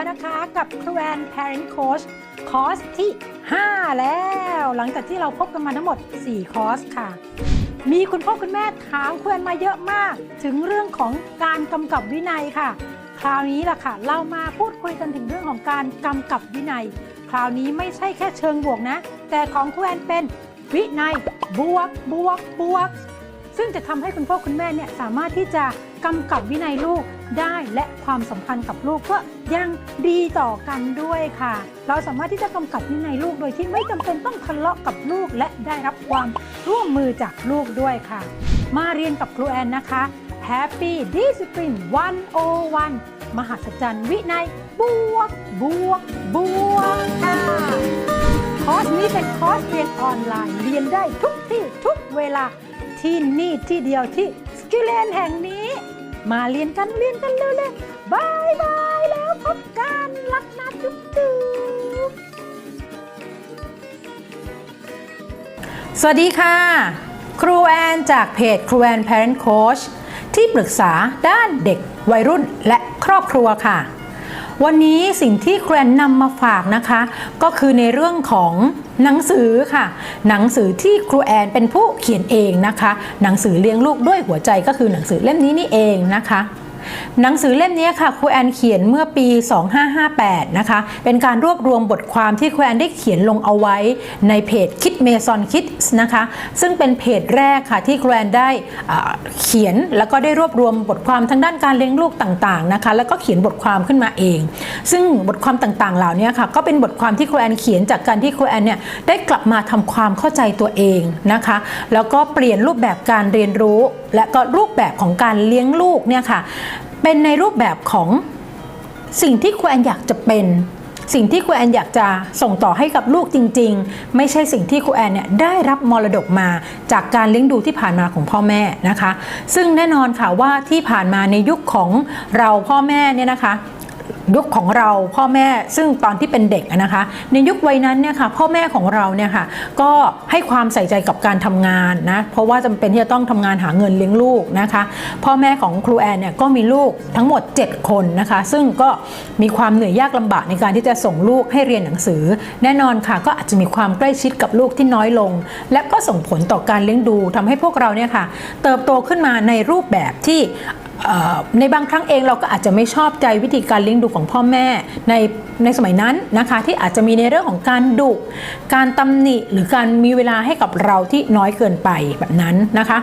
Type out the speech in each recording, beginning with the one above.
แล้วนะคะกับครูแอน Parent Coach คอร์สที่ 5 แล้ว หลังจากที่เราพบกันมาทั้งหมด 4 คอร์สค่ะ มีคุณพ่อคุณแม่ถามครูแอนมาเยอะมาก ถึงเรื่องของการกำกับวินัยค่ะ คราวนี้ล่ะค่ะ เรามาพูดคุยกันถึงเรื่องของการกำกับวินัย คราวนี้ไม่ใช่แค่เชิงบวกนะ แต่ของครูแอนเป็นวินัยบวกบวกบวก ซึ่งจะทำให้คุณพ่อคุณแม่เนี่ยสามารถที่จะ กำกับวินัยลูกได้และความสัมพันธ์กับลูกก็ยังดีต่อกันด้วยค่ะ เราสามารถที่จะกำกับวินัยลูกโดยที่ไม่จำเป็นต้องทะเลาะกับลูกและได้รับความร่วมมือจากลูกด้วยค่ะ มาเรียนกับครูแอนนะคะ Happy Discipline 101 มหัศจรรย์วินัยบวกบวกบวกค่ะ คอร์สนี้เป็นคอร์สเรียนออนไลน์เรียนได้ทุกที่ทุกเวลาที่นี่ที่เดียวที่สกิลเลนแห่งนี้ มาเรียนกันเรียนกันเร็วๆบายบายแล้วพบกันรักนะจุ๊บจุ๊บสวัสดีค่ะ ครูแอนจากเพจครูแอน Parent Coach ที่ปรึกษาด้านเด็กวัยรุ่นและครอบครัวค่ะ วันนี้สิ่งที่แครนนำมาฝากนะคะ ก็คือในเรื่องของหนังสือค่ะ หนังสือที่ครูแอนเป็นผู้เขียนเองนะคะ หนังสือเลี้ยงลูกด้วยหัวใจก็คือหนังสือเล่มนี้นี่เองนะคะ หนังสือเล่มนี้ค่ะครูแอนเขียนเมื่อปี 2558 นะคะ เป็นการรวบรวมบทความที่ครูแอนได้เขียนลงเอาไว้ในเพจคิดเมซอนคิดนะคะ ซึ่งเป็นเพจแรกค่ะที่ครูแอนได้เขียนแล้วก็ได้รวบรวมบทความทางด้านการเลี้ยงลูกต่างๆนะคะ แล้วก็เขียนบทความขึ้นมาเอง ซึ่งบทความต่างๆ เหล่านี้ค่ะก็เป็นบทความที่ครูแอนเขียนจากการที่ครูแอนเนี่ยได้กลับมาทำความเข้าใจตัวเองนะคะ แล้วก็เปลี่ยนรูปแบบการเรียนรู้ และก็รูปแบบของการเลี้ยงลูกเนี่ยค่ะ เป็นในรูปแบบของสิ่งที่ครูแอนอยากจะเป็น สิ่งที่ครูแอนอยากจะส่งต่อให้กับลูกจริง ๆ ไม่ใช่สิ่งที่ครูแอนเนี่ยได้รับมรดกมาจากการเลี้ยงดูที่ผ่านมาของพ่อแม่นะคะ ซึ่งแน่นอนค่ะว่าที่ผ่านมาในยุคของเราพ่อแม่เนี่ยนะคะ ยุคของเราพ่อแม่ซึ่งตอนที่เป็นเด็กนะคะ ในยุควัยนั้นเนี่ยค่ะพ่อแม่ของเราเนี่ยค่ะก็ให้ความใส่ใจกับการทำงานนะเพราะว่าจำเป็นที่จะต้องทำงานหาเงินเลี้ยงลูกนะคะ พ่อแม่ของครูแอนเนี่ยก็มีลูกทั้งหมด 7 คนนะคะ ซึ่งก็มีความเหนื่อยยากลำบากในการที่จะส่งลูกให้เรียนหนังสือ แน่นอนค่ะ ก็อาจจะมีความใกล้ชิดกับลูกที่น้อยลง และก็ส่งผลต่อการเลี้ยงดูทำให้พวกเราเนี่ยค่ะเติบโตขึ้นมาในรูปแบบที่ ในบางครั้งเองเราก็อาจจะไม่ชอบใจวิธีการเลี้ยงดูของพ่อแม่ในในสมัยนั้นนะคะ ที่อาจจะมีในเรื่องของการดุการตำหนิ หรือการมีเวลาให้กับเราที่น้อยเกินไปแบบนั้นนะคะ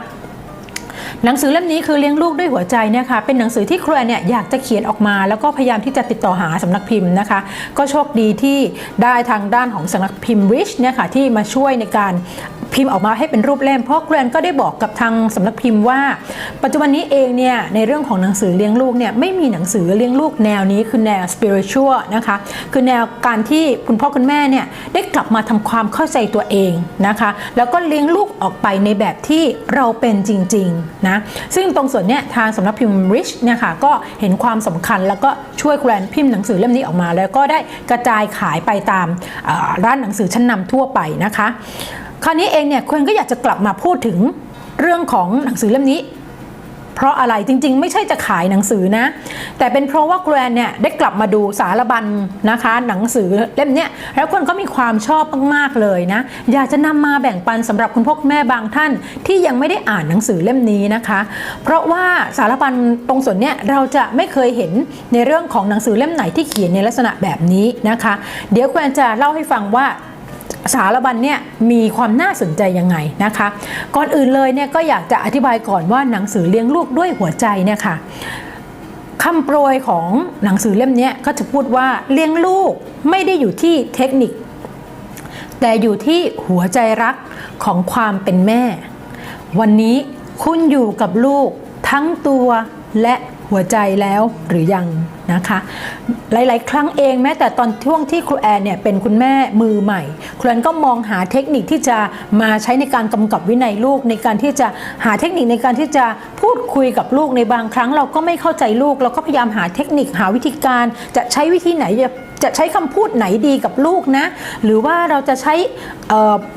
หนังสือเล่มนี้คือเลี้ยงลูกด้วยหัวใจเนี่ยค่ะเป็นหนังสือที่ครูแอนเนี่ยอยากจะเขียนออกมา แล้วก็พยายามที่จะติดต่อหาสำนักพิมพ์นะคะ ก็โชคดีที่ได้ทางด้านของสำนักพิมพ์วิชเนี่ยค่ะที่มาช่วยในการพิมพ์ออกมาให้เป็นรูปเล่มเพราะครูแอนก็ได้บอกกับทางสำนักพิมพ์ว่า ปัจจุบันนี้เองเนี่ยในเรื่องของหนังสือเลี้ยงลูกเนี่ยไม่มีหนังสือเลี้ยงลูกแนวนี้คือแนว spiritual นะคะคือแนวการที่คุณพ่อคุณแม่เนี่ยได้กลับมาทำความเข้าใจตัวเองนะคะ แล้วก็เลี้ยงลูกออกไปในแบบที่เราเป็นจริง ๆนะซึ่งตรงส่วนเนี้ยทางสำนักพิมพ์ Rich เนี่ยค่ะก็เห็นความสำคัญแล้วก็ช่วยแกรนพิมพ์หนังสือเล่มนี้ออกมา แล้วก็ได้กระจายขายไปตามร้านหนังสือชั้นนำทั่วไปนะคะ คราวนี้เองเนี่ยควรก็อยากจะกลับมาพูดถึงเรื่องของหนังสือเล่มนี้ เพราะอะไรจริง ๆ ไม่ใช่จะขายหนังสือนะ แต่เป็นเพราะว่าแกรนเนี่ยได้กลับมาดูสารบัญนะคะ หนังสือเล่มเนี้ยแล้วคนก็มีความชอบมากๆเลยนะ อยากจะนำมาแบ่งปันสำหรับคุณพ่อคุณแม่บางท่าน ที่ยังไม่ได้อ่านหนังสือเล่มนี้นะคะ เพราะว่าสารบัญตรงส่วนเนี้ยเราจะไม่เคยเห็นในเรื่องของหนังสือเล่มไหนที่เขียนในลักษณะแบบนี้นะคะ เดี๋ยวแกรนจะเล่าให้ฟังว่า สารบัญเนี่ยมีความน่าสนใจยังไงนะคะ ก่อนอื่นเลยเนี่ยก็อยากจะอธิบายก่อนว่าหนังสือเลี้ยงลูกด้วยหัวใจเนี่ยค่ะคำโปรยของหนังสือเล่มนี้ก็จะพูดว่าเลี้ยงลูกไม่ได้อยู่ที่เทคนิค แต่อยู่ที่หัวใจรักของความเป็นแม่ วันนี้คุณอยู่กับลูกทั้งตัวและ หัวใจแล้วหรือยังนะคะ หลาย ๆ ครั้งเองแม้แต่ตอนช่วงที่ครูแอนเนี่ยเป็นคุณแม่มือใหม่ ครูแอนก็มองหาเทคนิคที่จะมาใช้ในการกำกับวินัยลูกในการที่จะหาเทคนิคในการที่จะพูดคุยกับลูกในบางครั้ง เราก็ไม่เข้าใจลูก เราก็พยายามหาเทคนิคหาวิธีการจะใช้วิธีไหนจะ จะใช้คำพูดไหนดีกับลูกนะ หรือว่าเราจะใช้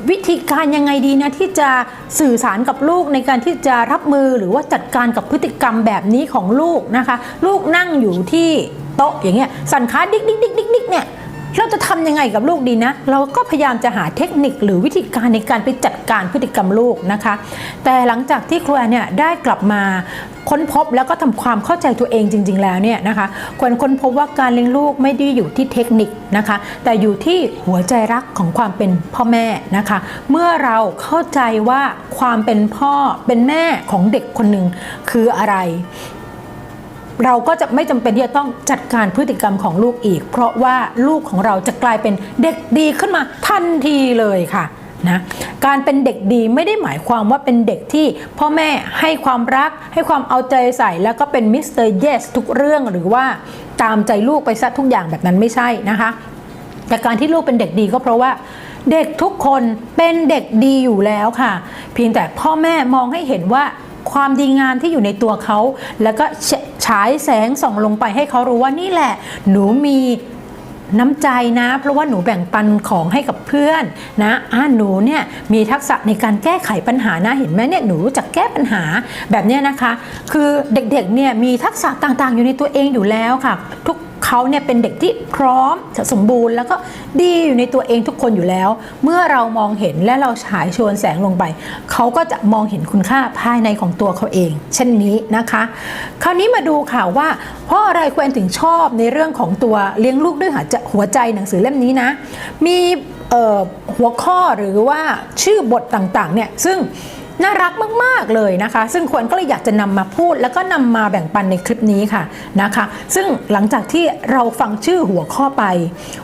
วิธีการยังไงดีนะที่จะสื่อสารกับลูกในการที่จะรับมือหรือว่าจัดการกับพฤติกรรมแบบนี้ของลูกนะคะ ลูกนั่งอยู่ที่โต๊ะอย่างเงี้ยสั่นขาดิกดิกดิกดิกดิกเนี่ย เราจะทำยังไงกับลูกดีนะ เราก็พยายามจะหาเทคนิคหรือวิธีการในการไปจัดการพฤติกรรมลูกนะคะ แต่หลังจากที่ครูแอนเนี่ยได้กลับมาค้นพบแล้วก็ทำความเข้าใจตัวเองจริง ๆ แล้วเนี่ยนะคะควรค้นพบว่าการเลี้ยงลูกไม่ได้อยู่ที่เทคนิคนะคะ แต่อยู่ที่หัวใจรักของความเป็นพ่อแม่นะคะ เมื่อเราเข้าใจว่าความเป็นพ่อเป็นแม่ของเด็กคนหนึ่งคืออะไร เราก็จะไม่จำเป็นที่จะต้องจัดการพฤติกรรมของลูกอีก เพราะว่าลูกของเราจะกลายเป็นเด็กดีขึ้นมาทันทีเลยค่ะนะการเป็นเด็กดีไม่ได้หมายความว่าเป็นเด็กที่พ่อแม่ให้ความรัก ให้ความเอาใจใส่แล้วก็เป็นมิสเตอร์เยสทุกเรื่องหรือว่าตามใจลูกไปซะทุกอย่างแบบนั้นไม่ใช่นะคะ แต่การที่ลูกเป็นเด็กดีก็เพราะว่าเด็กทุกคนเป็นเด็กดีอยู่แล้วค่ะ เพียงแต่พ่อแม่มองให้เห็นว่าความดีงามที่อยู่ในตัวเขา แล้วก็ ฉายแสงส่องลงไปให้เขารู้ว่านี่แหละ หนูมีน้ำใจนะ เพราะว่าหนูแบ่งปันของให้กับเพื่อนนะอ่าหนูเนี่ยมีทักษะในการแก้ไขปัญหานะเห็นไหมเนี่ยหนูรู้จักแก้ปัญหาแบบเนี้ยนะคะ คือเด็กๆเนี่ยมีทักษะต่างๆ อยู่ในตัวเองอยู่แล้วค่ะ ทุก เขาเนี่ยเป็นเด็กที่พร้อมสมบูรณ์ แล้วก็ดีอยู่ในตัวเองทุกคนอยู่แล้ว เมื่อเรามองเห็นและเราฉายชวนแสงลงไป เขาก็จะมองเห็นคุณค่าภายในของตัวเขาเอง เช่นนี้นะคะ คราวนี้มาดูค่ะว่าเพราะอะไรควรถึงชอบในเรื่องของตัวเลี้ยงลูกด้วยหัวใจหนังสือเล่มนี้นะ มีหัวข้อหรือว่าชื่อบทต่างๆเนี่ยซึ่ง น่ารักมาก ๆ เลยนะคะ ซึ่งควรก็เลยอยากจะนำมาพูด แล้วก็นำมาแบ่งปันในคลิปนี้ค่ะนะคะ ซึ่งหลังจากที่เราฟังชื่อหัวข้อไป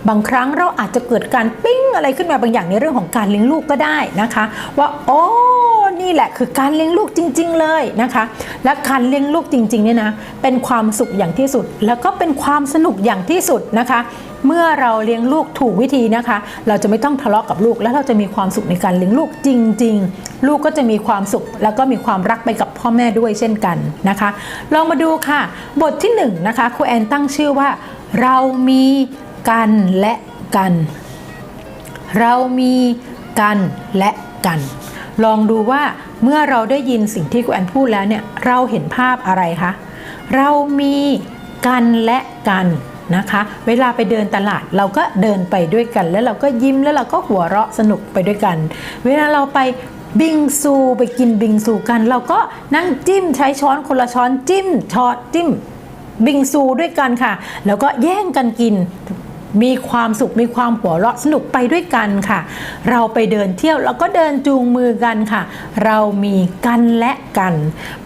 บางครั้งเราอาจจะเกิดการปิ้งอะไรขึ้นมาบางอย่างในเรื่องของการเลี้ยงลูกก็ได้นะคะ ว่าโอ้นี่แหละคือการเลี้ยงลูกจริง ๆ เลยนะคะ และการเลี้ยงลูกจริงๆเนี่ยนะเป็นความสุขอย่างที่สุด แล้วก็เป็นความสนุกอย่างที่สุดนะคะ เมื่อเราเลี้ยงลูกถูกวิธีนะคะ เราจะไม่ต้องทะเลาะกับลูก แล้วเราจะมีความสุขในการเลี้ยงลูกจริง ๆ ลูกก็จะมีความสุข แล้วก็มีความรักไปกับพ่อแม่ด้วยเช่นกันนะคะ ลองมาดูค่ะ บทที่1นงนะคะครูแอนตั้งชื่อว่า เรามีกันและกัน เรามีกันและกัน ลองดูว่าเมื่อเราได้ยินสิ่งที่ครูแอนพูดแล้วเนี่ยเราเห็นภาพอะไรคะเรามีกันและกัน นะคะ เวลาไปเดินตลาดเราก็เดินไปด้วยกัน แล้วเราก็ยิ้มแล้วเราก็หัวเราะสนุกไปด้วยกัน เวลาเราไปบิงซูไปกินบิงซูกัน เราก็นั่งจิ้มใช้ช้อนคนละช้อนจิ้มช้อนจิ้มบิงซูด้วยกันค่ะ แล้วก็แย่งกันกิน มีความสุขมีความหัวเราะสนุกไปด้วยกันค่ะ เราไปเดินเที่ยวแล้วก็เดินจูงมือกันค่ะ เรามีกันและกัน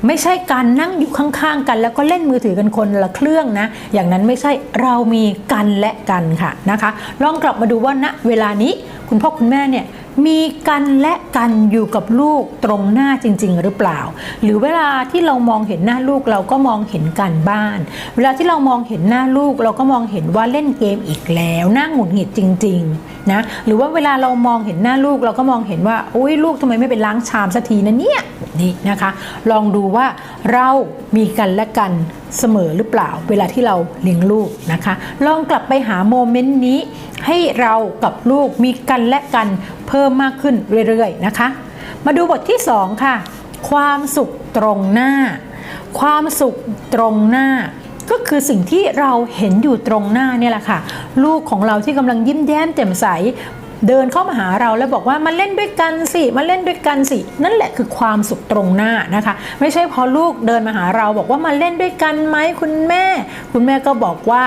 ไม่ใช่การนั่งอยู่ข้างๆกัน แล้วก็เล่นมือถือกันคนละเครื่องนะ อย่างนั้นไม่ใช่เรามีกันและกันค่ะนะคะ ลองกลับมาดูว่าณเวลานี้ คุณพ่อคุณแม่เนี่ยมีกันและกันอยู่กับลูกตรงหน้าจริง ๆ หรือเปล่า หรือเวลาที่เรามองเห็นหน้าลูกเราก็มองเห็นกันบ้าน เวลาที่เรามองเห็นหน้าลูกเราก็มองเห็นว่าเล่นเกมอีกแล้วน่าหงุดหงิดจริงๆนะหรือว่าเวลาเรามองเห็นหน้าลูกเราก็มองเห็นว่าอุ้ยลูกทำไมไม่ไปล้างชามสักทีนะเนี่ยนี่นะคะ ลองดูว่าเรามีกันและกันเสมอหรือเปล่า เวลาที่เราเลี้ยงลูกนะคะ ลองกลับไปหาโมเมนต์นี้ ให้เรากับลูกมีกันและกันเพิ่มมากขึ้นเรื่อยๆนะคะ มาดูบทที่ 2 ค่ะ ความสุขตรงหน้า ความสุขตรงหน้าก็คือสิ่งที่เราเห็นอยู่ตรงหน้าเนี่ยแหละค่ะ ลูกของเราที่กำลังยิ้มแย้มแจ่มใส เดินเข้ามาหาเราแล้วบอกว่ามาเล่นด้วยกันสิมาเล่นด้วยกันสิ นั่นแหละคือความสุขตรงหน้านะคะ ไม่ใช่พอลูกเดินมาหาเราบอกว่ามาเล่นด้วยกันไหมคุณแม่ คุณแม่ก็บอกว่า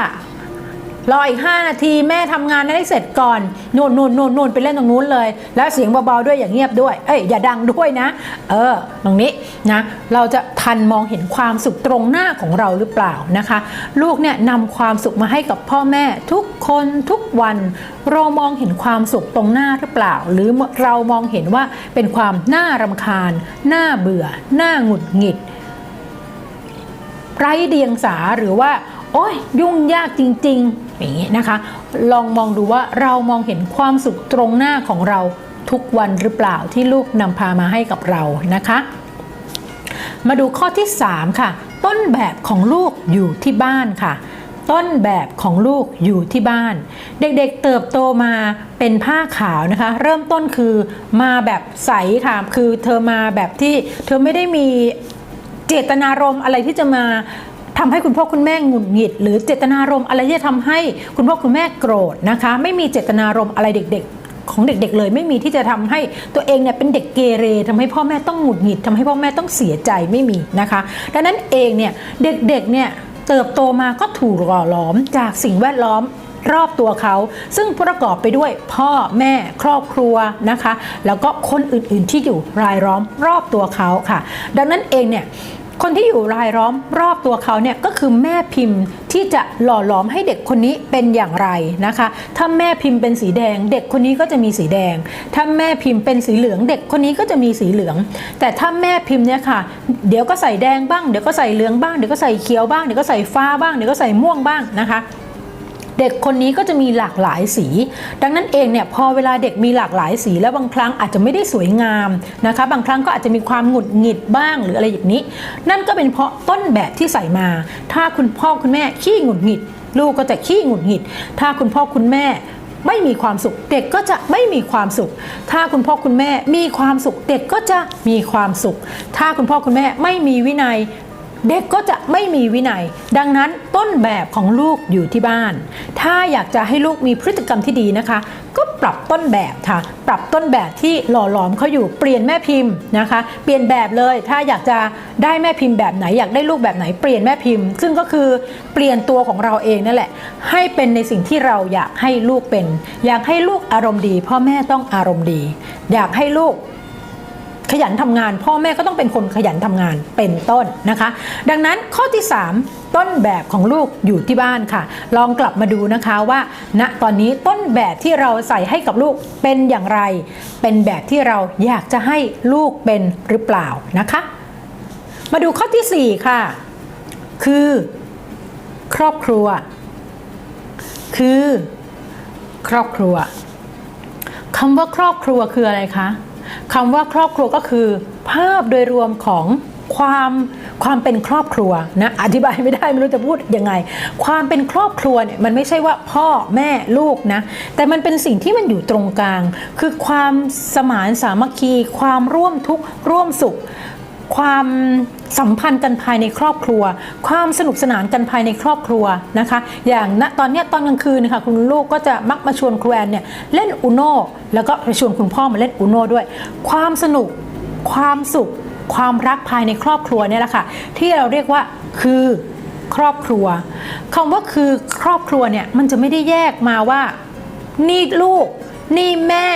รออีก 5 นาทีแม่ทำงานให้เสร็จก่อนนู่นนู่นนู่นนู่นไปเล่นตรงนู้นเลย แล้วเสียงเบาๆด้วยอย่างเงียบด้วยเอ้ยอย่าดังด้วยนะ เออตรงนี้นะเราจะทันมองเห็นความสุขตรงหน้าของเราหรือเปล่านะคะ ลูกเนี่ยนำความสุขมาให้กับพ่อแม่ทุกคนทุกวัน เรามองเห็นความสุขตรงหน้าหรือเปล่า หรือเรามองเห็นว่าเป็นความน่ารำคาญน่าเบื่อน่าหงุดหงิดไร้เดียงสาหรือว่า โอ้ยยุ่งยากจริง ๆ อย่างนี้นะคะ ลองมองดูว่าเรามองเห็นความสุขตรงหน้าของเราทุกวันหรือเปล่าที่ลูกนำพามาให้กับเรานะคะ มาดูข้อที่ 3 ค่ะ ต้นแบบของลูกอยู่ที่บ้านค่ะ ต้นแบบของลูกอยู่ที่บ้าน เด็กๆเติบโตมาเป็นผ้าขาวนะคะ เริ่มต้นคือมาแบบใสค่ะ คือเธอมาแบบที่เธอไม่ได้มีเจตนารมณ์อะไรที่จะมา ทำให้คุณพ่อคุณแม่หงุดหงิด หรือเจตนารมณ์อะไรที่จะทำให้คุณพ่อคุณแม่โกรธนะคะ ไม่มีเจตนารมณ์อะไรเด็กๆของเด็กๆเลยไม่มีที่จะทำให้ตัวเองเนี่ยเป็นเด็กเกเรทำให้พ่อแม่ต้องหงุดหงิดทำให้พ่อแม่ต้องเสียใจไม่มีนะคะ ดังนั้นเองเนี่ยเด็กๆเนี่ยเติบโตมาก็ถูกหล่อหลอมจากสิ่งแวดล้อมรอบตัวเขา ซึ่งประกอบไปด้วยพ่อแม่ครอบครัวนะคะ แล้วก็คนอื่นๆที่อยู่รายล้อมรอบตัวเขาค่ะ ดังนั้นเองเนี่ย คนที่อยู่รายล้อมรอบตัวเขาเนี่ยก็คือแม่พิมพ์ที่จะหล่อหลอมให้เด็กคนนี้เป็นอย่างไรนะคะ ถ้าแม่พิมพ์เป็นสีแดง เด็กคนนี้ก็จะมีสีแดง ถ้าแม่พิมพ์เป็นสีเหลือง เด็กคนนี้ก็จะมีสีเหลือง แต่ถ้าแม่พิมพ์เนี่ยค่ะ เดี๋ยวก็ใส่แดงบ้าง เดี๋ยวก็ใส่เหลืองบ้าง เดี๋ยวก็ใส่เขียวบ้าง เดี๋ยวก็ใส่ฟ้าบ้าง เดี๋ยวก็ใส่ม่วงบ้างนะคะ เด็กคนนี้ก็จะมีหลากหลายสี ดังนั้นเองเนี่ยพอเวลาเด็กมีหลากหลายสี แล้วบางครั้งอาจจะไม่ได้สวยงามนะคะ บางครั้งก็อาจจะมีความหงุดหงิดบ้างหรืออะไรอย่างนี้ นั่นก็เป็นเพราะต้นแบบที่ใส่มา ถ้าคุณพ่อคุณแม่ขี้หงุดหงิด ลูกก็จะขี้หงุดหงิด ถ้าคุณพ่อคุณแม่ไม่มีความสุขเด็กก็จะไม่มีความสุข ถ้าคุณพ่อคุณแม่มีความสุขเด็กก็จะมีความสุข ถ้าคุณพ่อคุณแม่ไม่มีวินัย เด็กก็จะไม่มีวินัย ดังนั้นต้นแบบของลูกอยู่ที่บ้าน ถ้าอยากจะให้ลูกมีพฤติกรรมที่ดีนะคะ ก็ปรับต้นแบบค่ะ ปรับต้นแบบที่หล่อหลอมเขาอยู่เปลี่ยนแม่พิมพ์นะคะ เปลี่ยนแบบเลย ถ้าอยากจะได้แม่พิมพ์แบบไหนอยากได้ลูกแบบไหนเปลี่ยนแม่พิมพ์ ซึ่งก็คือเปลี่ยนตัวของเราเองนั่นแหละ ให้เป็นในสิ่งที่เราอยากให้ลูกเป็น อยากให้ลูกอารมณ์ดี พ่อแม่ต้องอารมณ์ดี อยากให้ลูก ขยันทำงาน พ่อแม่ก็ต้องเป็นคนขยันทำงานเป็นต้นนะคะ ดังนั้นข้อที่ 3 ต้นแบบของลูกอยู่ที่บ้านค่ะ ลองกลับมาดูนะคะว่าณตอนนี้ต้นแบบที่เราใส่ให้กับลูกเป็นอย่างไร เป็นแบบที่เราอยากจะให้ลูกเป็นหรือเปล่านะคะ มาดูข้อทีสี่4 ค่ะ คือ ครอบครัว คือ ครอบครัวคำว่าครอบครัวคืออะไรคะ คำว่าครอบครัวก็คือ ภาพโดยรวมของความความเป็นครอบครัวนะอธิบายไม่ได้ไม่รู้จะพูดยังไง ความเป็นครอบครัวเนี่ยมันไม่ใช่ว่าพ่อแม่ลูกนะ แต่มันเป็นสิ่งที่มันอยู่ตรงกลาง คือความสมานสามัคคี ความร่วมทุกข์ร่วมสุข ความสัมพันธ์กันภายในครอบครัว ความสนุกสนานกันภายในครอบครัวนะคะ อย่างณตอนนี้ตอนกลางคืนนะคะคุณลูกก็จะมักมาชวนครูแอนเนี่ยเล่นอุโนแล้วก็ไปชวนคุณพ่อมาเล่นอุโนด้วย ความสนุกความสุข ความรักภายในครอบครัวเนี่ยแหละค่ะที่เราเรียกว่าคือครอบครัวคำว่าคือครอบครัวเนี่ยมันจะไม่ได้แยกมาว่า นี่ลูก นี่แม่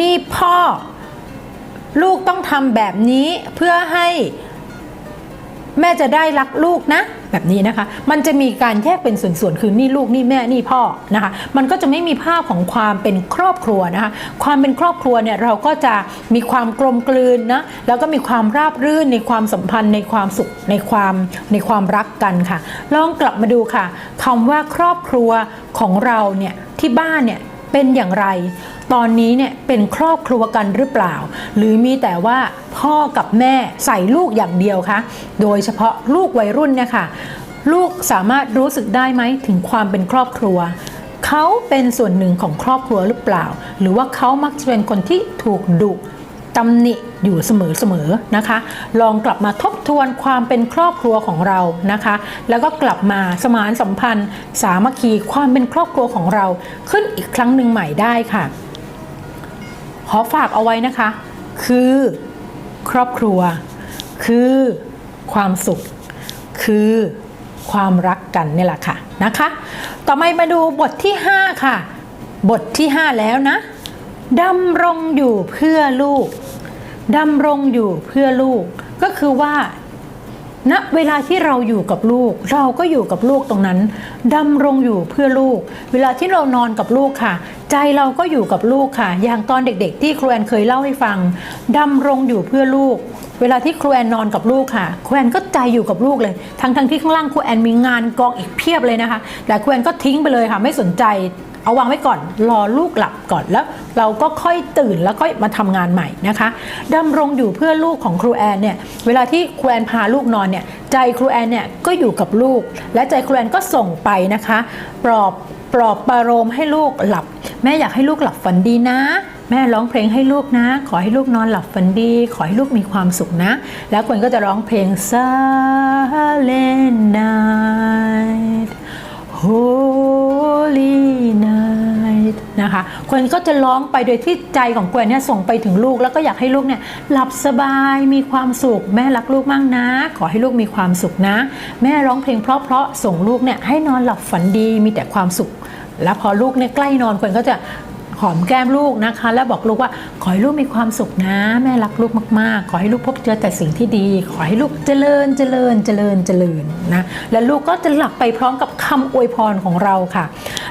นี่พ่อ ลูกต้องทำแบบนี้เพื่อให้แม่จะได้รักลูกนะ แบบนี้นะคะ มันจะมีการแยกเป็นส่วนๆ คือนี่ลูกนี่แม่นี่พ่อนะคะ มันก็จะไม่มีภาพของความเป็นครอบครัวนะคะ ความเป็นครอบครัวเนี่ยเราก็จะมีความกลมกลืนนะแล้วก็มีความราบรื่นในความสัมพันธ์ในความสุขในความในความรักกันค่ะ ลองกลับมาดูค่ะคำว่าครอบครัวของเราเนี่ยที่บ้านเนี่ยเป็นอย่างไร ตอนนี้เนี่ยเป็นครอบครัวกันหรือเปล่า หรือมีแต่ว่าพ่อกับแม่ใส่ลูกอย่างเดียวคะโดยเฉพาะลูกวัยรุ่นเนี่ยค่ะลูกสามารถรู้สึกได้ไหมถึงความเป็นครอบครัวเขาเป็นส่วนหนึ่งของครอบครัวหรือเปล่า หรือว่าเขามักจะเป็นคนที่ถูกดุตำหนิอยู่เสมอๆนะคะ ลองกลับมาทบทวนความเป็นครอบครัวของเรานะคะ แล้วก็กลับมาสมานสัมพันธ์ สามัคคีความเป็นครอบครัวของเราขึ้นอีกครั้งหนึ่งใหม่ได้ค่ะ ขอฝากเอาไว้นะคะ คือครอบครัว คือความสุข คือความรักกันนี่แหละค่ะนะคะ ต่อไปมาดูบทที่ 5 ค่ะ บทที่ 5 แล้วนะดำรงอยู่เพื่อลูกดำรงอยู่เพื่อลูก ก็คือว่า ณเวลาที่เราอยู่กับลูก เราก็อยู่กับลูกตรงนั้นดำรงอยู่เพื่อลูก เวลาที่เรานอนกับลูกค่ะ ใจเราก็อยู่กับลูกค่ะ อย่างตอนเด็กๆ ที่ครูแอนเคยเล่าให้ฟังดำรงอยู่เพื่อลูก เวลาที่ครูแอนนอนกับลูกค่ะครูแอนก็ใจอยู่กับลูกเลย ทั้งๆทที่ข้างล่างครูแอนมีงานกองอีกเพียบเลยนะคะ แต่ครูแอนก็ทิ้งไปเลยค่ะไม่สนใจ เอาวางไว้ก่อน รอลูกหลับก่อนแล้ว เราก็ค่อยตื่นแล้วก็มาทำงานใหม่นะคะดำรงอยู่เพื่อลูกของครูแอนเนี่ยเวลาที่ครูแอนพาลูกนอนเนี่ยใจครูแอนเนี่ยก็อยู่กับลูก และใจครูแอนก็ส่งไปนะคะ ปลอบปลอบประโลมให้ลูกหลับ แม่อยากให้ลูกหลับฝันดีนะแม่ร้องเพลงให้ลูกนะ ขอให้ลูกนอนหลับฝันดี ขอให้ลูกมีความสุขนะ แล้วคนก็จะร้องเพลง Silent Night Holy Night นะคะคนก็จะร้องไปโดยที่ใจของกวนเนี่ยส่งไปถึงลูกแล้วก็อยากให้ลูกเนี่ยหลับสบายมีความสุขแม่รักลูกมากนะ ขอให้ลูกมีความสุขนะ แม่ร้องเพลงเพราะๆส่งลูกเนี่ยให้นอนหลับฝันดีมีแต่ความสุข แล้วพอลูกเนี่ยใกล้นอนคนก็จะ หอมแก้มลูกนะคะ แล้วบอกลูกว่าขอให้ลูกมีความสุขนะ แม่รักลูกมากๆ ขอให้ลูกพบเจอแต่สิ่งที่ดี ขอให้ลูกเจริญเจริญเจริญเจริญนะและลูกก็จะหลับไปพร้อมกับคำอวยพรของเราค่ะ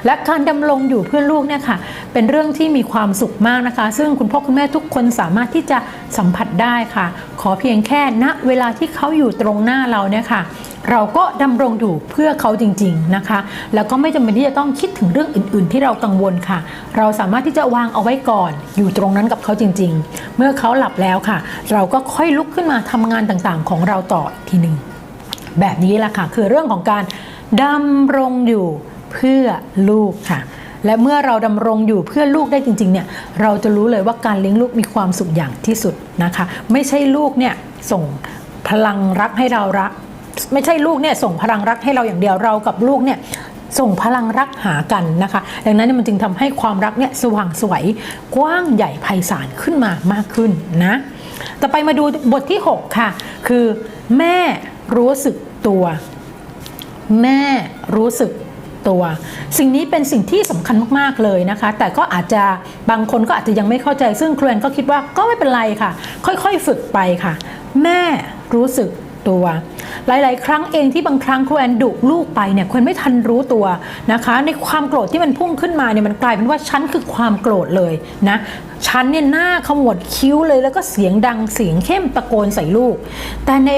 และการดำรงอยู่เพื่อลูกเนี่ยค่ะ เป็นเรื่องที่มีความสุขมากนะคะ ซึ่งคุณพ่อคุณแม่ทุกคนสามารถที่จะสัมผัสได้ค่ะ ขอเพียงแค่ณเวลาที่เขาอยู่ตรงหน้าเราเนี่ยค่ะ เราก็ดำรงอยู่เพื่อเขาจริง ๆนะคะ แล้วก็ไม่จำเป็นที่จะต้องคิดถึงเรื่องอื่น ๆ ที่เรากังวลค่ะ เราสามารถที่จะวางเอาไว้ก่อน อยู่ตรงนั้นกับเขาจริง ๆ เมื่อเขาหลับแล้วค่ะ เราก็ค่อยลุกขึ้นมาทำงานต่างๆ ของเราต่ออีกทีหนึ่งแบบนี้แหละค่ะ คือเรื่องของการดำรงอยู่เพื่อลูกค่ะ และเมื่อเราดำรงอยู่เพื่อลูกได้จริง ๆ เนี่ย เราจะรู้เลยว่าการเลี้ยงลูกมีความสุขอย่างที่สุดนะคะ ไม่ใช่ลูกเนี่ยส่งพลังรักให้เรารัก ไม่ใช่ลูกเนี่ยส่งพลังรักให้เราอย่างเดียวเรากับลูกเนี่ยส่งพลังรักหากันนะคะ ดังนั้นเนี่ยมันจึงทำให้ความรักเนี่ยสว่างสวยกว้างใหญ่ไพศาลขึ้นมามากขึ้นนะ ต่อไปมาดูบทที่ 6 ค่ะ คือแม่รู้สึกตัว แม่รู้สึกตัว สิ่งนี้เป็นสิ่งที่สำคัญมากๆเลยนะคะ แต่ก็อาจจะบางคนก็อาจจะยังไม่เข้าใจซึ่งครูแอนก็คิดว่าก็ไม่เป็นไรค่ะ ค่อยๆฝึกไปค่ะ แม่รู้สึก ตัว หลาย ๆ ครั้งเองที่บางครั้งครูแอนดุลูกไปเนี่ยคนไม่ทันรู้ตัวนะคะ ในความโกรธที่มันพุ่งขึ้นมาเนี่ยมันกลายเป็นว่าฉันคือความโกรธเลยนะฉันเนี่ยหน้าขมวดคิ้วเลยแล้วก็เสียงดังเสียงเข้มตะโกนใส่ลูก แต่ใน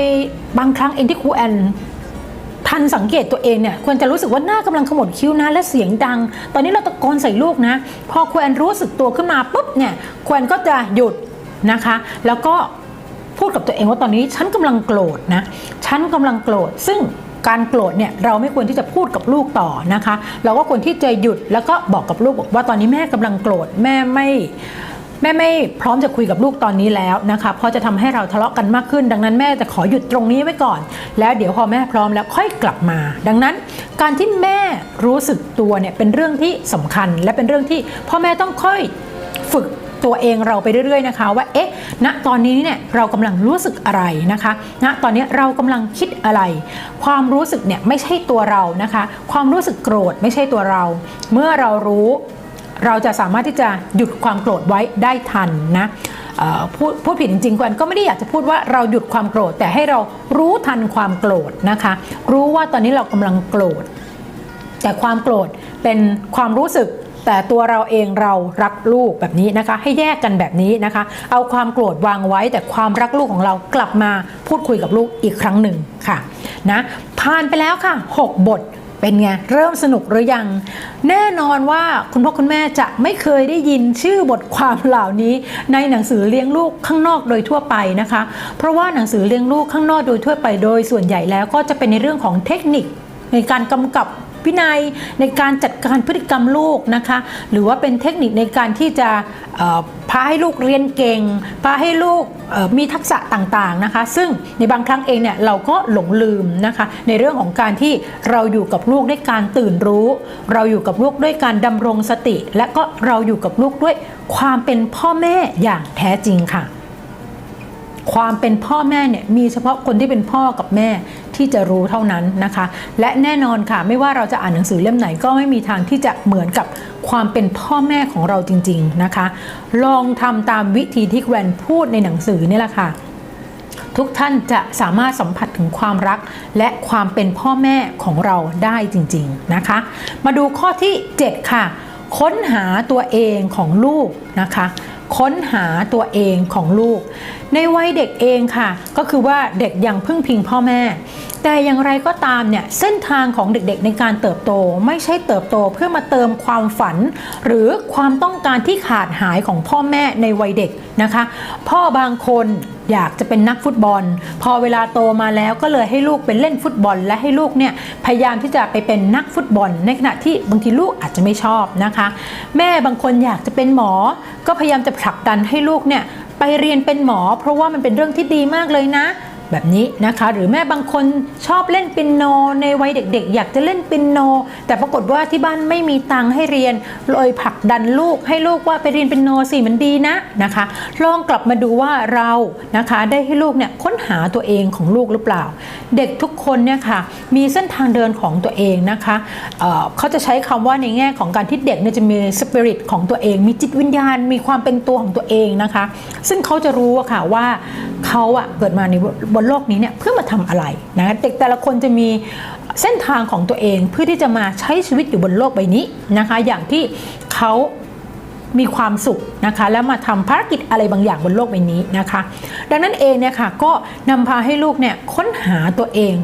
บางครั้งเองที่ครูแอนทันสังเกตตัวเองเนี่ยควรจะรู้สึกว่าหน้ากำลังขมวดคิ้วนะและเสียงดัง ตอนนี้เราตะโกนใส่ลูกนะ พอควรรู้สึกตัวขึ้นมาปุ๊บเนี่ยควรก็จะหยุดนะคะ แล้วก็ พูดกับตัวเองว่าตอนนี้ฉันกำลังโกรธนะ ฉันกำลังโกรธ ซึ่งการโกรธเนี่ยเราไม่ควรที่จะพูดกับลูกต่อนะคะ เราก็ควรที่จะหยุดแล้วก็บอกกับลูกบอกว่าตอนนี้แม่กำลังโกรธแม่ไม่แม่ไม่พร้อมจะคุยกับลูกตอนนี้แล้วนะคะเพราะจะทำให้เราทะเลาะกันมากขึ้น ดังนั้นแม่จะขอหยุดตรงนี้ไว้ก่อน แล้วเดี๋ยวพอแม่พร้อมแล้วค่อยกลับมา ดังนั้น การที่แม่รู้สึกตัวเนี่ยเป็นเรื่องที่สำคัญ และเป็นเรื่องที่พ่อแม่ต้องค่อยฝึก ตัวเองเราไปเรื่อยๆนะคะ ว่าเอ๊ะณตอนนี้เนี่ยเรากำลังรู้สึกอะไรนะคะณตอนนี้เรากำลังคิดอะไร ความรู้สึกเนี่ยไม่ใช่ตัวเรานะคะ ความรู้สึกโกรธไม่ใช่ตัวเรา เมื่อเรารู้เราจะสามารถที่จะหยุดความโกรธไว้ได้ทันนะพูดพูดผิดจริงๆกวนก็ไม่ได้อยากจะพูดว่าเราหยุดความโกรธ แต่ให้เรารู้ทันความโกรธนะคะ รู้ว่าตอนนี้เรากำลังโกรธ แต่ความโกรธเป็นความรู้สึก แต่ตัวเราเองเรารักลูกแบบนี้นะคะ ให้แยกกันแบบนี้นะคะ เอาความโกรธวางไว้แต่ความรักลูกของเรากลับมาพูดคุยกับลูกอีกครั้งหนึ่งค่ะนะผ่านไปแล้วค่ะ 6 บทเป็นไง เริ่มสนุกหรือยัง แน่นอนว่าคุณพ่อคุณแม่จะไม่เคยได้ยินชื่อบทความเหล่านี้ ในหนังสือเลี้ยงลูกข้างนอกโดยทั่วไปนะคะ เพราะว่าหนังสือเลี้ยงลูกข้างนอกโดยทั่วไปโดยส่วนใหญ่แล้วก็จะเป็นในเรื่องของเทคนิคในการกำกับ วินัยในการจัดการพฤติกรรมลูกนะคะ หรือว่าเป็นเทคนิคในการที่จะพาให้ลูกเรียนเก่ง พาให้ลูกมีทักษะต่างๆนะคะ ซึ่งในบางครั้งเองเนี่ยเราก็หลงลืมนะคะ ในเรื่องของการที่เราอยู่กับลูกด้วยการตื่นรู้ เราอยู่กับลูกด้วยการดำรงสติ และก็เราอยู่กับลูกด้วยความเป็นพ่อแม่อย่างแท้จริงค่ะ ความเป็นพ่อแม่เนี่ยมีเฉพาะคนที่เป็นพ่อกับแม่ที่จะรู้เท่านั้นนะคะ และแน่นอนค่ะไม่ว่าเราจะอ่านหนังสือเล่มไหนก็ไม่มีทางที่จะเหมือนกับความเป็นพ่อแม่ของเราจริง ๆนะคะ ลองทำตามวิธีที่แกรนพูดในหนังสือนี่แหละค่ะทุกท่านจะสามารถสัมผัสถึงความรัก และความเป็นพ่อแม่ของเราได้จริง ๆนะคะ มาดูข้อที่ 7 ค่ะ ค้นหาตัวเองของลูกนะคะ ค้นหาตัวเองของลูก ในวัยเด็กเองค่ะ ก็คือว่าเด็กยังพึ่งพิงพ่อแม่ แต่อย่างไรก็ตามเนี่ยเส้นทางของเด็กๆในการเติบโตไม่ใช่เติบโตเพื่อมาเติมความฝัน หรือความต้องการที่ขาดหายของพ่อแม่ในวัยเด็กนะคะ พ่อบางคน อยากจะเป็นนักฟุตบอล พอเวลาโตมาแล้วก็เลยให้ลูกไปเล่นฟุตบอล และให้ลูกเนี่ยพยายามที่จะไปเป็นนักฟุตบอล ในขณะที่บางทีลูกอาจจะไม่ชอบนะคะ แม่บางคนอยากจะเป็นหมอ ก็พยายามจะผลักดันให้ลูกเนี่ยไปเรียนเป็นหมอ เพราะว่ามันเป็นเรื่องที่ดีมากเลยนะ แบบนี้นะคะ หรือแม่บางคนชอบเล่นปินโนในวัยเด็ก ๆ อยากจะเล่นปินโน แต่ปรากฏว่าที่บ้านไม่มีตังค์ให้เรียนเลยผลักดันลูกให้ลูกว่าไปเรียนปินโนสิมันดีนะนะคะ ลองกลับมาดูว่าเรานะคะได้ให้ลูกเนี่ยค้นหาตัวเองของลูกหรือเปล่า เด็กทุกคนเนี่ยค่ะมีเส้นทางเดินของตัวเองนะคะเเขาจะใช้คำว่าในแง่ของการที่เด็กเนี่ยจะมีสปิริตของตัวเอง มีจิตวิญญาณ มีความเป็นตัวของตัวเองนะคะ ซึ่งเขาจะรู้อะค่ะว่าเขาอะเกิดมาในนโลกนี้เนี่ยเพื่อมาทำอะไรนะเด็กแต่ละคนจะมีเส้นทางของตัวเองเพื่อที่จะมาใช้ชีวิตอยู่บนโลกใบนี้นะคะ อย่างที่เขามีความสุขนะคะ แล้วมาทำภารกิจอะไรบางอย่างบนโลกใบนี้นะคะ ดังนั้นเองเนี่ยค่ะก็นำพาให้ลูกเนี่ยค้นหาตัวเอง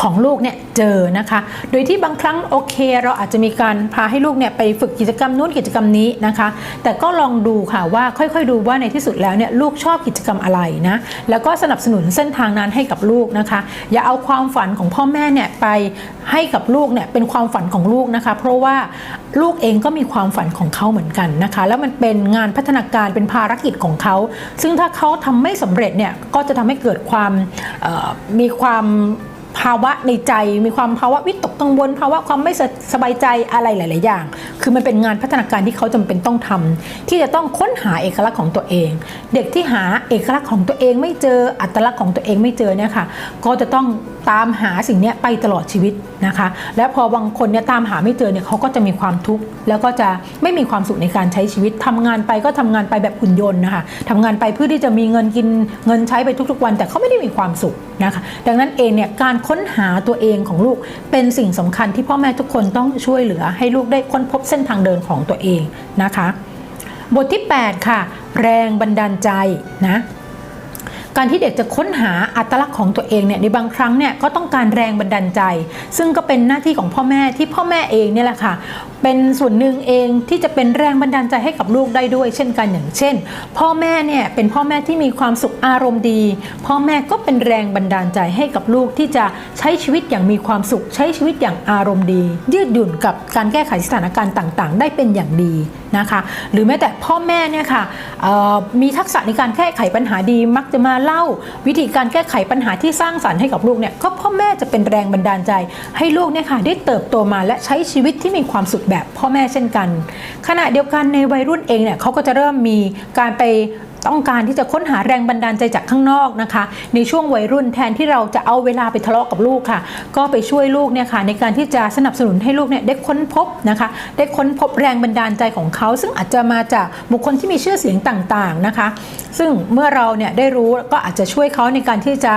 ของลูกเนี่ยเจอนะคะ โดยที่บางครั้งโอเค เราอาจจะมีการพาให้ลูกเนี่ยไปฝึกกิจกรรมนู้นกิจกรรมนี้นะคะ แต่ก็ลองดูค่ะว่าค่อยๆ ดูว่าในที่สุดแล้วเนี่ยลูกชอบกิจกรรมอะไรนะ แล้วก็สนับสนุนเส้นทางนั้นให้กับลูกนะคะ อย่าเอาความฝันของพ่อแม่เนี่ยไปให้กับลูกเนี่ยเป็นความฝันของลูกนะคะ เพราะว่าลูกเองก็มีความฝันของเขาเหมือนกันนะคะ แล้วมันเป็นงานพัฒนาการเป็นภารกิจของเขา ซึ่งถ้าเขาทำไม่สำเร็จเนี่ยก็จะทำให้เกิดความมีความ ภาวะในใจมีความภาวะวิตกกังวลภาวะความไม่สสบายใจอะไรหลาย ๆ อย่าง คือมันเป็นงานพัฒนาการที่เขาจำเป็นต้องทำที่จะต้องค้นหาเอกลักษณ์ของตัวเอง เด็กที่หาเอกลักษณ์ของตัวเองไม่เจออัตลักษณ์ของตัวเองไม่เจอเนี่ยค่ะก็จะต้อง ตามหาสิ่งนี้ไปตลอดชีวิตนะคะ และพอบางคนเนี่ยตามหาไม่เจอเนี่ยเขาก็จะมีความทุกข์แล้วก็จะไม่มีความสุขในการใช้ชีวิตทำงานไปก็ทำงานไปแบบหุ่นยนต์นะคะทำงานไปเพื่อที่จะมีเงินกินเงินใช้ไปทุกๆวัน แต่เขาไม่ได้มีความสุขนะคะดังนั้นเองเนี่ยการค้นหาตัวเองของลูกเป็นสิ่งสำคัญที่พ่อแม่ทุกคนต้องช่วยเหลือ ให้ลูกได้ค้นพบเส้นทางเดินของตัวเองนะคะ บทที่ 8 ค่ะ แรงบันดาลใจนะ การที่เด็กจะค้นหาอัตลักษณ์ของตัวเองเนี่ยในบางครั้งเนี่ยก็ต้องการแรงบันดาลใจ ซึ่งก็เป็นหน้าที่ของพ่อแม่ที่พ่อแม่เองเนี่ยแหละค่ะ เป็นส่วนหนึ่งเองที่จะเป็นแรงบันดาลใจให้กับลูกได้ด้วย เช่นกันอย่างเช่น พ่อแม่เนี่ยเป็นพ่อแม่ที่มีความสุขอารมณ์ดี พ่อแม่ก็เป็นแรงบันดาลใจให้กับลูกที่จะใช้ชีวิตอย่างมีความสุข ใช้ชีวิตอย่างอารมณ์ดี ยืดหยุ่นกับการแก้ไขสถานการณ์ต่างๆ ได้เป็นอย่างดีนะคะหรือแม้แต่พ่อแม่เนี่ยค่ะมีทักษะในการแก้ไขปัญหาดีมักจะมาเล่า วิธีการแก้ไขปัญหาที่สร้างสรรค์ให้กับลูกเนี่ยก็พ่อแม่จะเป็นแรงบันดาลใจ ให้ลูกเนี่ยค่ะได้เติบโตมาและใช้ชีวิตที่มีความสุขแบบพ่อแม่เช่นกัน ขณะเดียวกันในวัยรุ่นเองเนี่ยเขาก็จะเริ่มมีการไป ต้องการที่จะค้นหาแรงบันดาลใจจากข้างนอกนะคะ ในช่วงวัยรุ่นแทนที่เราจะเอาเวลาไปทะเลาะกับลูกค่ะ ก็ไปช่วยลูกเนี่ยค่ะในการที่จะสนับสนุนให้ลูกเนี่ยได้ค้นพบนะคะ ได้ค้นพบแรงบันดาลใจของเขา ซึ่งอาจจะมาจากบุคคลที่มีชื่อเสียงต่างๆนะคะ ซึ่งเมื่อเราเนี่ยได้รู้ก็อาจจะช่วยเขาในการที่จะ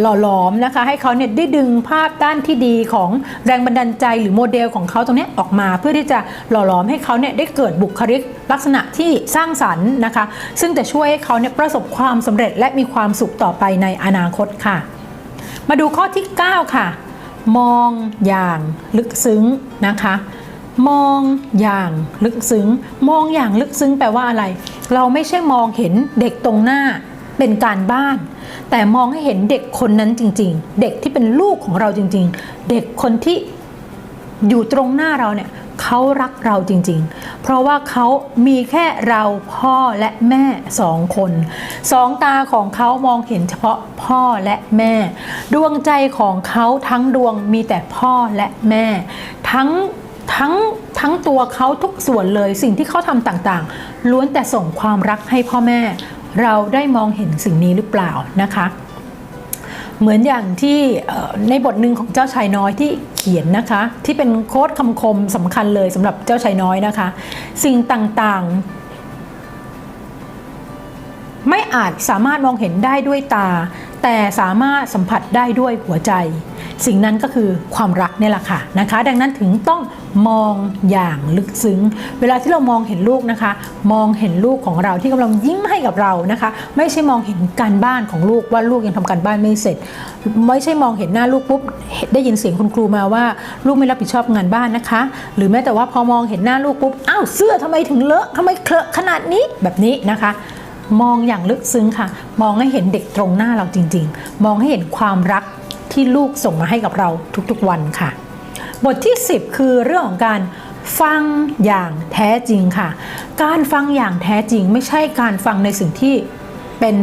หล่อหลอมนะคะ ให้เขาเนี่ยได้ดึงภาพด้านที่ดีของแรงบันดาลใจหรือโมเดลของเขาตรงนี้ออกมา เพื่อที่จะหล่อหลอมให้เขาเนี่ยได้เกิดบุคลิกลักษณะที่สร้างสรรค์นะคะ ซึ่งจะช่วยให้เขาเนี่ยประสบความสำเร็จและมีความสุขต่อไปในอนาคตค่ะ มาดูข้อที่ 9 ค่ะ มองอย่างลึกซึ้งนะคะมองอย่างลึกซึ้ง มองอย่างลึกซึ้งแปลว่าอะไร เราไม่ใช่มองเห็นเด็กตรงหน้าเป็นการบ้าน แต่มองให้เห็นเด็กคนนั้นจริง ๆ เด็กที่เป็นลูกของเราจริง ๆ เด็กคนที่อยู่ตรงหน้าเราเนี่ย เขารักเราจริงๆ เพราะว่าเขามีแค่เราพ่อและแม่สองคนสองตาของเขามองเห็นเฉพาะพ่อและแม่ ดวงใจของเขาทั้งดวงมีแต่พ่อและแม่ ทั้งทั้งทั้งตัวเขาทุกส่วนเลยสิ่งที่เขาทำต่างๆ ล้วนแต่ส่งความรักให้พ่อแม่ เราได้มองเห็นสิ่งนี้หรือเปล่านะคะ เหมือนอย่างที่ในบทหนึ่งของเจ้าชายน้อยที่เขียนนะคะ ที่เป็นโค้ดคำคมสำคัญเลยสำหรับเจ้าชายน้อยนะคะ สิ่งต่างๆ ไม่อาจสามารถมองเห็นได้ด้วยตา แต่สามารถสัมผัสได้ด้วยหัวใจ สิ่งนั้นก็คือความรักเนี่ยแหละค่ะนะคะ ดังนั้นถึงต้องมองอย่างลึกซึ้ง เวลาที่เรามองเห็นลูกนะคะ มองเห็นลูกของเราที่กำลังยิ้มให้กับเรานะคะ ไม่ใช่มองเห็นการบ้านของลูกว่าลูกยังทำการบ้านไม่เสร็จ ไม่ใช่มองเห็นหน้าลูกปุ๊บได้ยินเสียงคุณครูมาว่า ลูกไม่รับผิดชอบงานบ้านนะคะ หรือแม้แต่ว่าพอมองเห็นหน้าลูกปุ๊บอ้าวเสื้อทำไมถึงเลอะทำไมเคอะขนาดนี้แบบนี้นะคะมองอย่างลึกซึ้งค่ะ มองให้เห็นเด็กตรงหน้าเราจริง ๆ มองให้เห็นความรัก ที่ลูกส่งมาให้กับเราทุกๆวันค่ะ บทที่ 10 คือเรื่องของการฟังอย่างแท้จริงค่ะ การฟังอย่างแท้จริงไม่ใช่การฟังในสิ่งที่ เป็น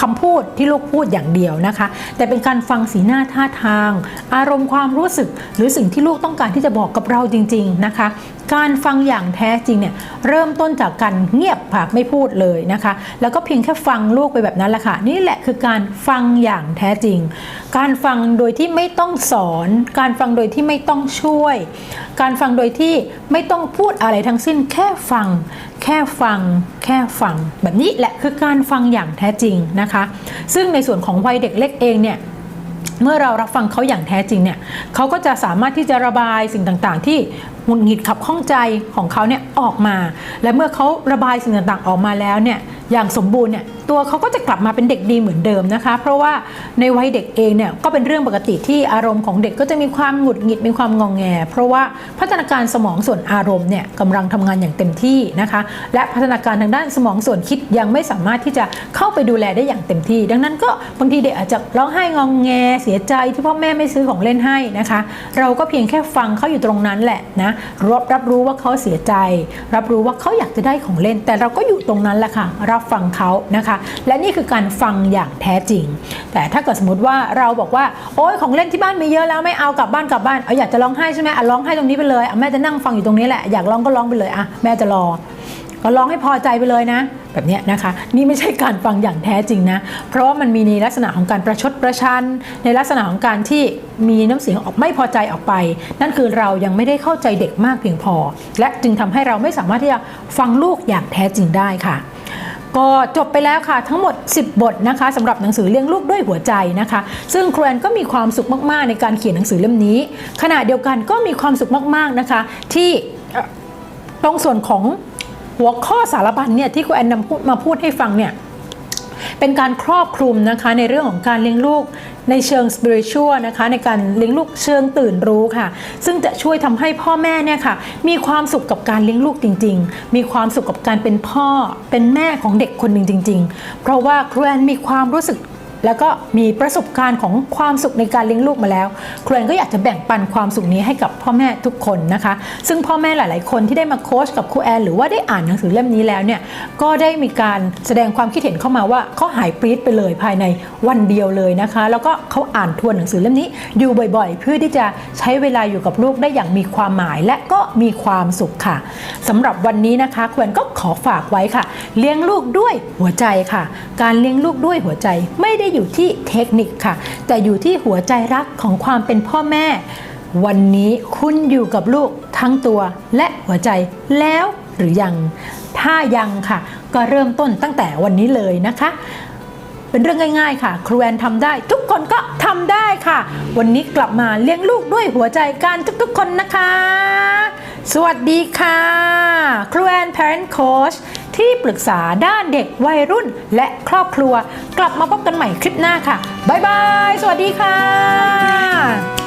คำพูดที่ลูกพูดอย่างเดียวนะคะ แต่เป็นการฟังสีหน้าท่าทาง อารมณ์ความรู้สึก หรือสิ่งที่ลูกต้องการที่จะบอกกับเราจริง ๆนะคะ การฟังอย่างแท้จริงเนี่ยเริ่มต้นจากการเงียบค่ะไม่พูดเลยนะคะ แล้วก็เพียงแค่ฟังลูกไปแบบนั้นแหละค่ะนี่แหละคือการฟังอย่างแท้จริง การฟังโดยที่ไม่ต้องสอน การฟังโดยที่ไม่ต้องช่วย การฟังโดยที่ไม่ต้องพูดอะไรทั้งสิ้นแค่ฟัง แค่ฟังแค่ฟัง แบบนี้แหละคือการฟังอย่างแท้จริงนะคะ ซึ่งในส่วนของวัยเด็กเล็กเองเนี่ยเมื่อเรารับฟังเขาอย่างแท้จริงเนี่ยเขาก็จะสามารถที่จะระบายสิ่งต่างๆ ที่หงุดหงิดขับข้องใจของเขาเนี่ยออกมา และเมื่อเขาระบายสิ่งต่างๆออกมาแล้วเนี่ยอย่างสมบูรณ์เนี่ยตัวเขาก็จะกลับมาเป็นเด็กดีเหมือนเดิมนะคะ เพราะว่าในวัยเด็กเองเนี่ยก็เป็นเรื่องปกติที่อารมณ์ของเด็กก็จะมีความหงุดหงิดมีความงองแง เพราะว่าพัฒนาการสมองส่วนอารมณ์เนี่ยกำลังทำงานอย่างเต็มที่นะคะ และพัฒนาการทางด้านสมองส่วนคิดยังไม่สามารถที่จะเข้าไปดูแลได้อย่างเต็มที่ ดังนั้นก็บางทีเด็กอาจจะร้องไห้งองแงเสียใจที่พ่อแม่ไม่ซื้อของเล่นให้นะคะ เราก็เพียงแค่ฟังเขาอยู่ตรงนั้นแหละนะรับรับรู้ว่าเขาเสียใจ รับรู้ว่าเขาอยากจะได้ของเล่น แต่เราก็อยู่ตรงนั้นแหละค่ะ รับฟังเขานะคะ และนี่คือการฟังอย่างแท้จริง แต่ถ้าเกิดสมมติว่าเราบอกว่าโอ๊ยของเล่นที่บ้านมีเยอะแล้วไม่เอากลับบ้านกลับบ้านเอาอยากจะร้องไห้ใช่ไหมอะร้องไห้ตรงนี้ไปเลยอะแม่จะนั่งฟังอยู่ตรงนี้แหละอยากร้องก็ร้องไปเลยอะแม่จะรอ ก็ร้องให้พอใจไปเลยนะ แบบนี้นะคะ นี่ไม่ใช่การฟังอย่างแท้จริงนะ เพราะว่ามันมีในลักษณะของการประชดประชัน ในลักษณะของการที่มีน้ำเสียงออกไม่พอใจออกไป นั่นคือเรายังไม่ได้เข้าใจเด็กมากเพียงพอ และจึงทำให้เราไม่สามารถที่จะฟังลูกอย่างแท้จริงได้ค่ะก็จบไปแล้วค่ะทั้งหมด 10 บทนะคะสำหรับหนังสือเลี้ยงลูกด้วยหัวใจนะคะ ซึ่งครูแอนก็มีความสุขมากๆ ในการเขียนหนังสือเล่มนี้ ขณะเดียวกันก็มีความสุขมากๆนะคะ ที่ตรงส่วนของ หัวข้อสารบัญเนี่ยที่ครูแอนนำพูดมาพูดให้ฟังเนี่ยเป็นการครอบคลุมนะคะในเรื่องของการเลี้ยงลูกในเชิงสปิริตชัวนะคะในการเลี้ยงลูกเชิงตื่นรู้ค่ะ ซึ่งจะช่วยทำให้พ่อแม่เนี่ยค่ะมีความสุขกับการเลี้ยงลูกจริง ๆ มีความสุขกับการเป็นพ่อเป็นแม่ของเด็กคนหนึ่งจริง ๆ เพราะว่าครูแอนมีความรู้สึก แล้วก็มีประสบการณ์ของความสุขในการเลี้ยงลูกมาแล้ว ครูแอนก็อยากจะแบ่งปันความสุขนี้ให้กับพ่อแม่ทุกคนนะคะ ซึ่งพ่อแม่หลาย ๆ คนที่ได้มาโค้ชกับครูแอนหรือว่าได้อ่านหนังสือเล่มนี้แล้วเนี่ย ก็ได้มีการแสดงความคิดเห็นเข้ามาว่าเขาหายปรี๊ดไปเลยภายในวันเดียวเลยนะคะ แล้วก็เขาอ่านทวนหนังสือเล่มนี้อยู่บ่อย ๆ เพื่อที่จะใช้เวลาอยู่กับลูกได้อย่างมีความหมาย และก็มีความสุขค่ะสำหรับวันนี้นะคะครูแอนก็ขอฝากไว้ค่ะ เลี้ยงลูกด้วยหัวใจค่ะ การเลี้ยงลูกด้วยหัวใจไม่ได้ได้อยู่ที่เทคนิคค่ะ แต่อยู่ที่หัวใจรักของความเป็นพ่อแม่ วันนี้คุณอยู่กับลูกทั้งตัวและหัวใจแล้วหรือยัง ถ้ายังค่ะ ก็เริ่มต้นตั้งแต่วันนี้เลยนะคะ เป็นเรื่องง่าย ๆ ค่ะ ครูแอนทำได้ ทุกคนก็ทำได้ค่ะ วันนี้กลับมาเลี้ยงลูกด้วยหัวใจกันทุกๆคนนะคะ สวัสดีค่ะ ครูแอน Parent Coach ที่ปรึกษาด้านเด็กวัยรุ่นและครอบครัว กลับมาพบกันใหม่คลิปหน้าค่ะ บ๊ายบาย สวัสดีค่ะ